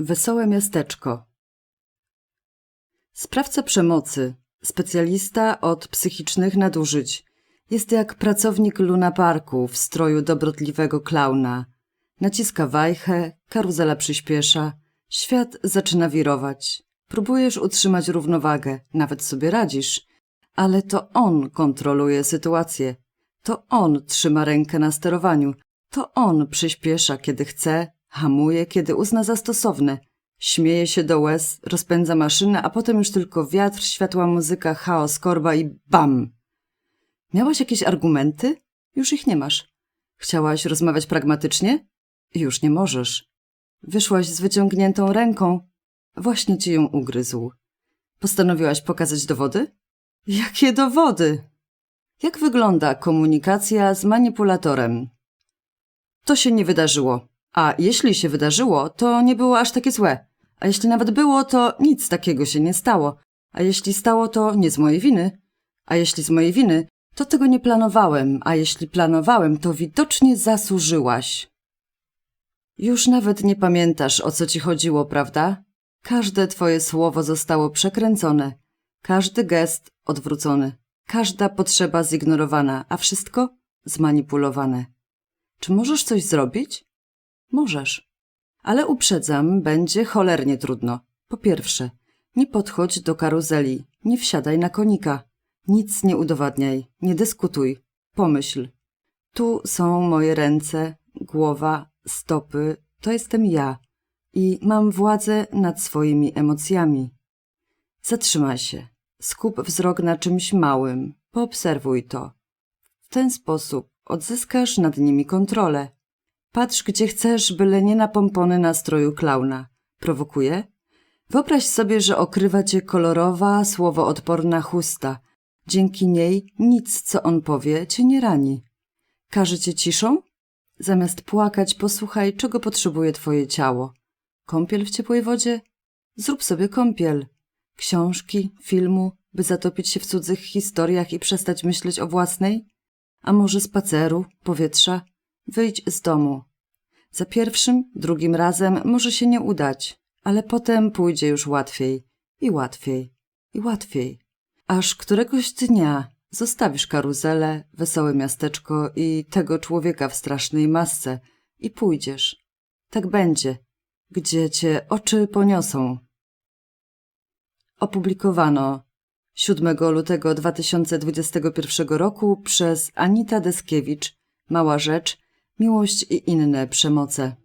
Wesołe miasteczko. Sprawca przemocy, specjalista od psychicznych nadużyć, jest jak pracownik lunaparku w stroju dobrotliwego klauna. Naciska wajchę, karuzela przyspiesza, świat zaczyna wirować. Próbujesz utrzymać równowagę, nawet sobie radzisz, ale to on kontroluje sytuację. To on trzyma rękę na sterowaniu. To on przyspiesza, kiedy chce, hamuje, kiedy uzna za stosowne. Śmieje się do łez, rozpędza maszynę, a potem już tylko wiatr, światła muzyka, chaos, korba i bam! Miałaś jakieś argumenty? Już ich nie masz. Chciałaś rozmawiać pragmatycznie? Już nie możesz. Wyszłaś z wyciągniętą ręką. Właśnie ci ją ugryzł. Postanowiłaś pokazać dowody? Jakie dowody? Jak wygląda komunikacja z manipulatorem? To się nie wydarzyło. A jeśli się wydarzyło, to nie było aż takie złe. A jeśli nawet było, to nic takiego się nie stało. A jeśli stało, to nie z mojej winy. A jeśli z mojej winy, to tego nie planowałem. A jeśli planowałem, to widocznie zasłużyłaś. Już nawet nie pamiętasz, o co ci chodziło, prawda? Każde twoje słowo zostało przekręcone, każdy gest odwrócony, każda potrzeba zignorowana, a wszystko zmanipulowane. Czy możesz coś zrobić? Możesz. Ale uprzedzam, będzie cholernie trudno. Po pierwsze, nie podchodź do karuzeli, nie wsiadaj na konika. Nic nie udowadniaj, nie dyskutuj, pomyśl. Tu są moje ręce, głowa, stopy, to jestem ja i mam władzę nad swoimi emocjami. Zatrzymaj się, skup wzrok na czymś małym, poobserwuj to. W ten sposób odzyskasz nad nimi kontrolę. Patrz, gdzie chcesz, byle nie na pompony nastroju klauna. Prowokuje? Wyobraź sobie, że okrywa cię kolorowa, słowoodporna chusta. Dzięki niej nic, co on powie, cię nie rani. Każe cię ciszą? Zamiast płakać, posłuchaj, czego potrzebuje twoje ciało. Kąpiel w ciepłej wodzie? Zrób sobie kąpiel. Książki, filmu, by zatopić się w cudzych historiach i przestać myśleć o własnej? A może spaceru, powietrza? Wyjdź z domu. Za pierwszym, drugim razem może się nie udać, ale potem pójdzie już łatwiej i łatwiej i łatwiej. Aż któregoś dnia zostawisz karuzelę, wesołe miasteczko i tego człowieka w strasznej masce i pójdziesz. Tak będzie, gdzie cię oczy poniosą. Opublikowano 7 lutego 2021 roku przez Anita Deskiewicz, Mała Rzecz, Miłość i inne przemoce.